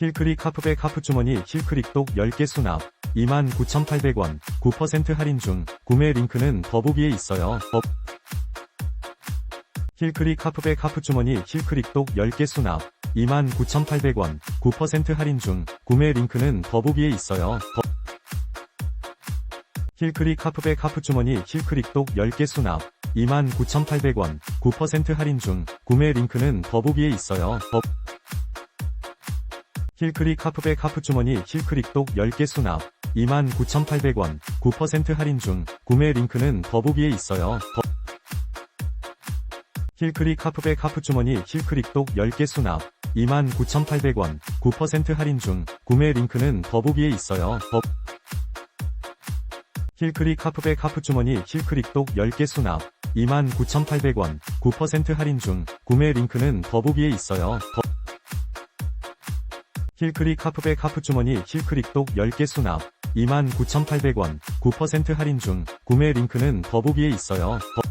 힐크릭 하프백 하프주머니 힐크릭 똑 10개 수납. 29,800원. 9% 할인 중. 구매 링크는 더보기에 있어요. 더... 힐크릭 하프백 하프주머니 힐크릭 똑 10개 수납. 29,800원. 9% 할인 중. 구매 링크는 더보기에 있어요. 더... 힐크릭 하프백 하프주머니 힐크릭 똑 10개 수납. 29,800원. 9% 할인 중. 구매 링크는 더보기에 있어요. 더... 힐크릭 하프백 하프주머니 힐크릭 똑 10개 수납. 29,800원. 9% 할인 중. 구매 링크는 더보기에 있어요. 더... 힐크릭 하프백 하프주머니 힐크릭 똑 10개 수납. 29,800원. 9% 할인 중. 구매 링크는 더보기에 있어요. 더... 힐크릭 하프백 하프주머니 힐크릭 똑 10개 수납. 29,800원. 9% 할인 중. 구매 링크는 더보기에 있어요. 더... 힐크릭 하프백 하프주머니 힐크릭 똑 10개 수납. 29,800원. 9% 할인 중. 구매 링크는 더보기에 있어요. 더...